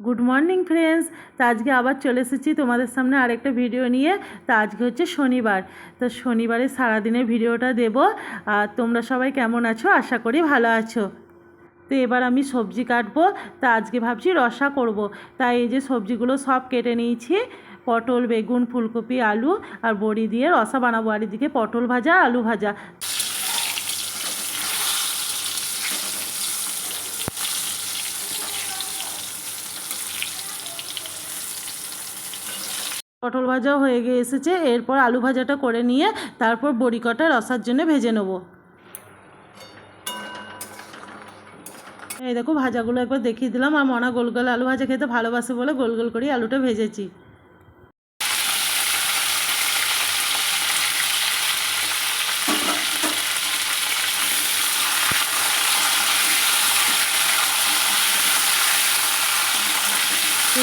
Good morning friends. তা আজকে আবার চলে এসেছি তোমাদের সামনে আরেকটা ভিডিও নিয়ে। তা আজকে হচ্ছে শনিবার। তো শনিবারে সারাদিনের ভিডিওটা দেব। আর তোমরা সবাই কেমন আছো? আশা করি ভালো আছো। তো এবার আমি সবজি কাটবো। তা আজকে ভাবছি রসা করব। তাই এই যে সবজিগুলো সব কেটে নিয়েছি। পটল, বেগুন, ফুলকপি, আলু আর বড়ি দিয়ে রসা বানাবো। আর এদিকে পটল ভাজা, আলু ভাজা। পটল ভাজাও হয়ে গিয়ে এসেছে। এরপর আলু ভাজাটা করে নিয়ে তারপর বড়ি কটা রসার জন্য ভেজে নেব। এই দেখো, ভাজাগুলো একবার দেখিয়ে দিলাম। আর মনা গোল গোল আলু ভাজা খেতে ভালোবাসে বলে গোল গোল করে আলুটা ভেজেছি।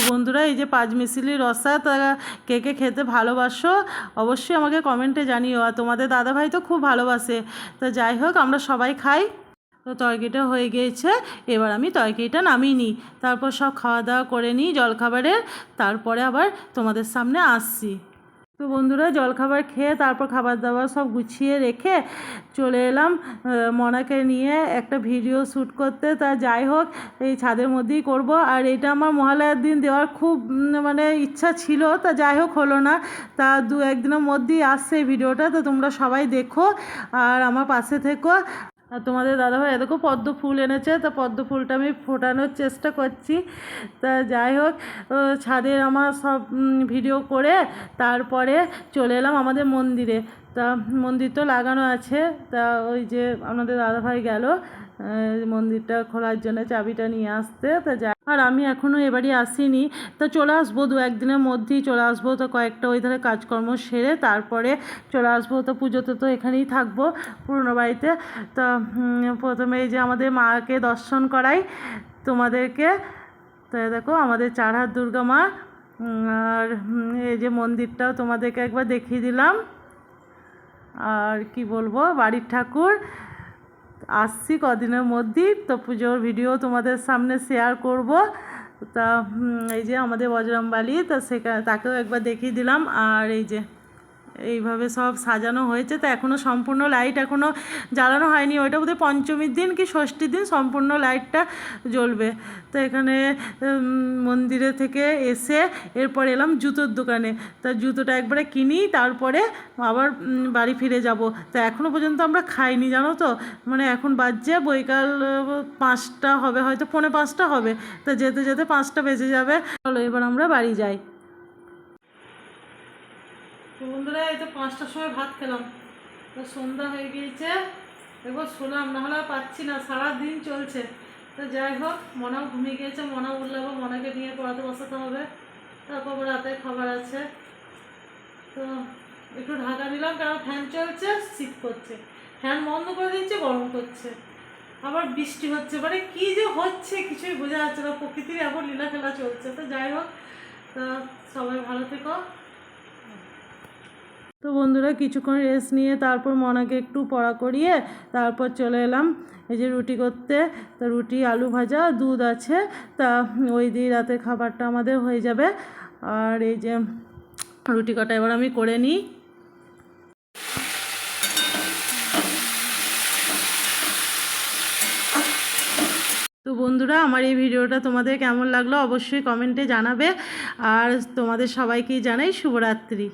বন্ধুরা, এই যে পাঁচ মিশিলি রসা তারা কে কে খেতে ভালোবাসো, অবশ্যই আমাকে কমেন্টে জানিও। আর তোমাদের দাদাভাই তো খুব ভালোবাসে। তো যাই হোক, আমরা সবাই খাই। তো তরকিটা হয়ে গিয়েছে, এবার আমি তরকিটা নামিয়ে নিই। তারপর সব খাওয়া দাওয়া করে নিই জলখাবারের তারপরে আবার তোমাদের সামনে আসছি। তো বন্ধুরা জলখাবার খেয়ে তারপর খাবার দাবার সব গুছিয়ে রেখে চলে এলাম মনাকে নিয়ে একটা ভিডিও শ্যুট করতে। তা যাই হোক, এই ছাদের মধ্যেই করব। আর এটা আমার মহালয়ার দিন দেওয়ার খুব মানে ইচ্ছা ছিল, তা যাই হোক হলো না। তা দু একদিনের মধ্যেই আসছে এই ভিডিওটা, তো তোমরা সবাই দেখো। আর আমার পাশে থেকো। আর তোমাদের দাদাভাই এদেরকেও পদ্ম ফুল এনেছে, তো পদ্ম ফুলটা আমি ফোটানোর চেষ্টা করছি। তা যাই হোক ছাদের আমার সব ভিডিও করে তারপরে চলে এলাম আমাদের মন্দিরে। তা মন্দির তো লাগানো আছে, তা ওই যে আমাদের দাদাভাই গেল মন্দিরটা খোলার জন্য চাবিটা নিয়ে আসতে, তা যাই আর আমি এখনও এবারই আসিনি, তা চলে আসব দু একদিনের মধ্যেই চলে আসব, তো কয়েকটা ওই ধারে কাজকর্ম সেরে তারপরে চলে আসব, তো পুজোতে তো এখানেই থাকব পুরনো বাড়িতে, তা প্রথমে এই যে আমাদের মাকে দর্শন করাই তোমাদেরকে, তো দেখো আমাদের চার হাত দুর্গা মা আর এই যে মন্দিরটাও তোমাদেরকে একবার দেখিয়ে দিলাম। আর কি বলব, বাড়ির ঠাকুর। আসছি কদিনের মধ্যেই, তো পুজোর ভিডিও তোমাদের সামনে শেয়ার করব। তা এই যে আমাদের বজরংবালি, তা সেখানে তাকেও একবার দেখিয়ে দিলাম। আর এই যে এইভাবে সব সাজানো হয়েছে, তো এখনও সম্পূর্ণ লাইট এখনও জ্বালানো হয়নি। ওইটা বোধহয় পঞ্চমীর দিন কি ষষ্ঠীর দিন সম্পূর্ণ লাইটটা জ্বলবে। তো এখানে মন্দিরে থেকে এসে এরপর এলাম জুতোর দোকানে। তা জুতোটা একবারে কিনি, তারপরে আবার বাড়ি ফিরে যাব। তা এখনও পর্যন্ত আমরা খাইনি, জানো তো? মানে এখন বাজছে, বৈকাল পাঁচটা হবে, হয়তো পৌনে পাঁচটা হবে। তা যেতে যেতে পাঁচটা বেজে যাবে। চলো এবার আমরা বাড়ি যাই। বন্ধুরা, এই তো পাঁচটার সময় ভাত খেলাম। তো সন্ধ্যা হয়ে গিয়েছে। এবার শোলাম নাহলে পাচ্ছি না, সারাদিন চলছে। তো যাই হোক, মনাও ঘুমিয়ে গিয়েছে, মনা উঠলে আবার মনাকে নিয়ে পড়াতে বসাতে হবে। তারপর রাতে খাবার আছে। তো একটু ঢাকা দিলাম, কারণ ফ্যান চলছে, শীত করছে। ফ্যান বন্ধ করে দিচ্ছে গরম করছে। আবার বৃষ্টি হচ্ছে। মানে কি যে হচ্ছে, কিছুই বোঝা যাচ্ছে না। প্রকৃতির এমন লীলা খেলা চলছে। তো যাই হোক, তো সবাই ভালো থেকো। তো বন্ধুরা কিছুক্ষণ রেস্ট নিয়ে তারপর মনাকে একটু পড়া করিয়ে তারপর চলে এলাম এই যে রুটি করতে। তা রুটি, আলু ভাজা, দুধ আছে। তা ওই দিয়ে রাতে খাবারটা আমাদের হয়ে যাবে। আর এই যে রুটি কটা এবার আমি করে নিই। তো বন্ধুরা, আমার এই ভিডিওটা তোমাদের কেমন লাগল অবশ্যই কমেন্টে জানাবে। আর তোমাদের সবাইকেই জানাই শুভরাত্রি।